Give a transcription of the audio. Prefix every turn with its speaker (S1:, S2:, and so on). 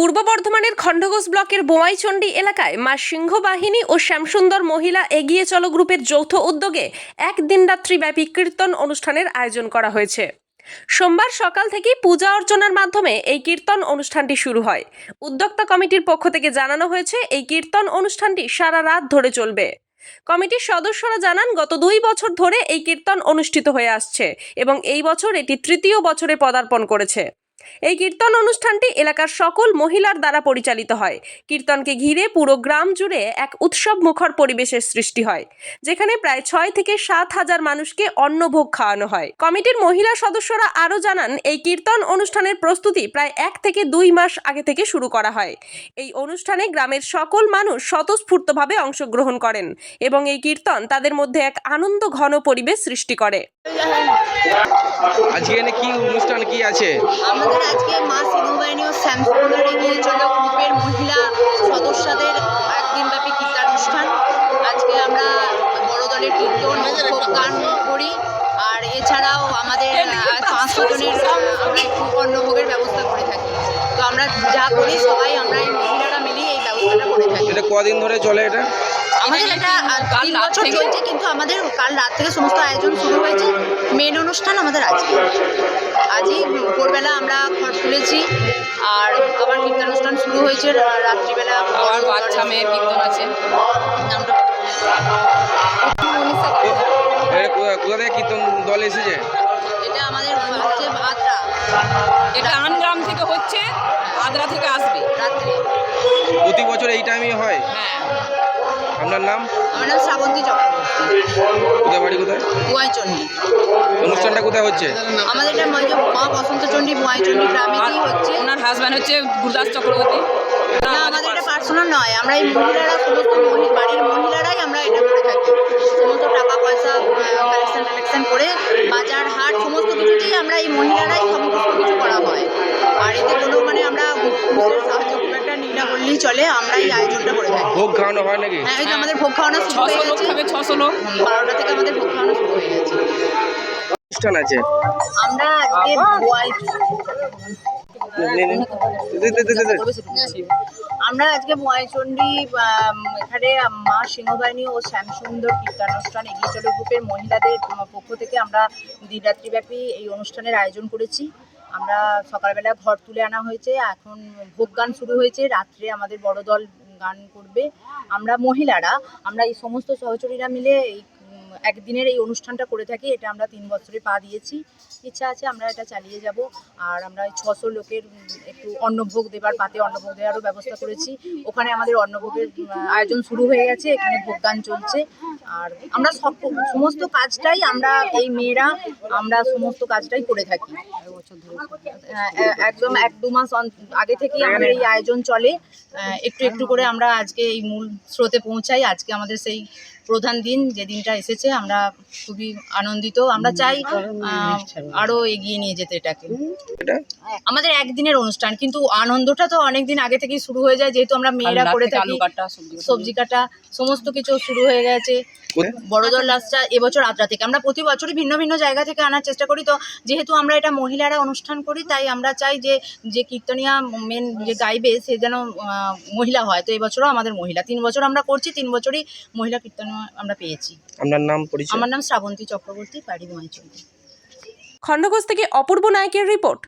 S1: পূর্ব বর্ধমানের খণ্ডঘোষ ব্লকের বোয়াইচন্ডী এলাকায় মা সিংহ বাহিনী ও শ্যামসুন্দর মহিলা এগিয়ে চলো গ্রুপের যৌথ উদ্যোগে এক দিনরাত্রিব্যাপী কীর্তন অনুষ্ঠানের আয়োজন করা হয়েছে। সোমবার সকাল থেকেই পূজা অর্চনার মাধ্যমে এই কীর্তন অনুষ্ঠানটি শুরু হয়। উদ্যোক্তা কমিটির পক্ষ থেকে জানানো হয়েছে, এই কীর্তন অনুষ্ঠানটি সারা রাত ধরে চলবে। কমিটির সদস্যরা জানান, গত দুই বছর ধরে এই কীর্তন অনুষ্ঠিত হয়ে আসছে এবং এই বছর এটি তৃতীয় বছরে পদার্পণ করেছে। এই কীর্তন অনুষ্ঠানটি এলাকার সকল মহিলার দ্বারা পরিচালিত হয়। কীর্তনকে ঘিরে পুরো গ্রাম জুড়ে এক উৎসব মুখর পরিবেশের সৃষ্টি হয়, যেখানে প্রায় ছয় থেকে সাত হাজার মানুষকে অন্নভোগ খাওয়ানো হয়। কমিটির মহিলা সদস্যরা আরও জানান, এই কীর্তন অনুষ্ঠানের প্রস্তুতি প্রায় এক থেকে দুই মাস আগে থেকে শুরু করা হয়। এই অনুষ্ঠানে গ্রামের সকল মানুষ স্বতঃস্ফূর্তভাবে অংশগ্রহণ করেন এবং এই কীর্তন তাদের মধ্যে এক আনন্দ ঘন পরিবেশ সৃষ্টি করে।
S2: আজকে এখানে কি অনুষ্ঠান কি আছে?
S3: আমাদের আজকে মা সিংহবাহিনী ও শ্যামসুন্দর এগিয়ে চলো গ্রুপের মহিলা সদস্যদের একদিনব্যাপী কীর্তনানুষ্ঠান আজকে আমরা বড় দলের কীর্তন গান করি। আর এছাড়াও আমাদের পাঁচশো জনের আমরা একটু অন্নভোগের ব্যবস্থা করে থাকি। তো আমরা যা করি সবাই আমরা এই মহিলারা মিলিয়ে এই ব্যবস্থাটা করে থাকি।
S2: এটা কদিন ধরে চলে এটা?
S3: আমাদের এটা তিন বছর চলছে কিন্তু আমাদের কাল রাত থেকে সমস্ত আয়োজন শুরু হয়েছে। মেন অনুষ্ঠান আমাদের আজকে। আজই ভোরবেলা আমরা ঘর তুলেছি আর আবার কীর্তনানুষ্ঠান শুরু হয়েছে রাত্রিবেলা
S4: আমার বাচ্চা মেয়ের কীর্তন আছে।
S2: কোথা থেকে কীর্তন দল এসেছে?
S3: এটা আমাদের হচ্ছে আদ্রা
S4: এটা আনগ্রাম থেকে হচ্ছে আদ্রা থেকে আসবে।
S3: রাত্রে।
S2: প্রতি বছর এই টাইমই হয়?
S4: হ্যাঁ।
S2: আপনার নাম?
S3: আমার নাম শ্রাবন্তী চক্রবর্তী।
S2: কোথায় বাড়ি কোথায়? অনুষ্ঠানটা কোথায় হচ্ছে?
S3: আমাদের এটা মা- বসন্তচণ্ডী বুয়াইচন্ডী গ্রামেতেই হচ্ছে।
S4: ওনার হাজব্যান্ড হচ্ছে গুরদাস চক্রবর্তী।
S3: না আমাদের এটা পার্সোনাল নয়। আমরা এই মহিলারা সমস্ত বাড়ির মহিলারাই আমরা এটা করে থাকি। সমস্ত টাকা পয়সা কালেকশন কালেকশন করে বাজার হাট সমস্ত কিছুতেই আমরা এই মহিলারাই সমস্ত কিছু করা হয়। আর এতে কোনো মানে আমরা না বললেই চলে আমরা এই আয়োজনটা করে থাকি।
S2: ভোগ খাওয়ানো হয় নাকি?
S3: হ্যাঁ এই যে আমাদের ভোগ খাওয়ানো শুরু হয়ে গেছে।
S4: খাবে ছশো লোক।
S3: বারোটা থেকে আমাদের ভোগ খাওয়ানো শুরু হয়ে গেছে।
S2: অনুষ্ঠান আছে?
S3: আমরা আজকে বোয়াল। আমরা আজকে ময়চণ্ডী এখানে মা সিংহবাহিনী ও শ্যামসুন্দর কীর্তানুষ্ঠান এগিয়ে চলো গ্রুপের মহিলাদের পক্ষ থেকে আমরা দিনরাত্রিব্যাপী এই অনুষ্ঠানের আয়োজন করেছি। আমরা সকালবেলা ঘর তুলে আনা হয়েছে, এখন ভোগ গান শুরু হয়েছে, রাত্রে আমাদের বড় দল গান করবে। আমরা মহিলারা, আমরা এই সমস্ত সহচরীরা মিলে এই একদিনের এই অনুষ্ঠানটা করে থাকি এটা আমরা তিন বছরে পা দিয়েছি। ইচ্ছা আছে আমরা এটা চালিয়ে যাব। আর আমরা ছশো লোকের একটু অন্নভোগ দেবার পাতে অন্নভোগ দেওয়ারও ব্যবস্থা করেছি। ওখানে আমাদের অন্নভোগের আয়োজন শুরু হয়ে গেছে এখানে ভোগদান চলছে। আর আমরা সব সমস্ত কাজটাই আমরা এই মেয়েরা আমরা সমস্ত কাজটাই করে থাকি। হ্যাঁ, একদম এক দু মাস আগে থেকেই আমাদের এই আয়োজন চলে। একটু একটু করে আমরা আজকে এই মূল স্রোতে পৌঁছাই। আজকে আমাদের সেই প্রধান দিন যে দিনটা এসেছে আমরা খুবই আনন্দিত আমরা চাই আহ, আরও এগিয়ে নিয়ে যেতে এটাকে আমাদের একদিনের অনুষ্ঠান কিন্তু আনন্দটা তো অনেকদিন আগে থেকেই শুরু হয়ে যায় যেহেতু আমরা মেয়েরা করে
S4: থাকি সবজি কাটা।
S3: সমস্ত কিছু শুরু হয়ে গেছে? বড়দল লাস্টটা এবছর আদ্রা থেকে। আমরা প্রতি বছরই ভিন্ন ভিন্ন জায়গা থেকে আনার চেষ্টা করি। তো যেহেতু আমরা এটা মহিলারা অনুষ্ঠান করি তাই আমরা চাই যে যে কীর্তনিয়া মেন যে গাইবে সে যেন মহিলা হয়। তো এবছরও আমাদের মহিলা। তিন বছর আমরা করছি তিন বছরই মহিলা কীর্তনিয়া আমরা পেয়েছি।
S2: আপনার নাম পরিচয়?
S3: আমার নাম শ্রাবন্তী চক্রবর্তী বাড়ি মহেচন্ডী
S1: খণ্ডঘোষ থেকে অপূর্ব নায়কের রিপোর্ট।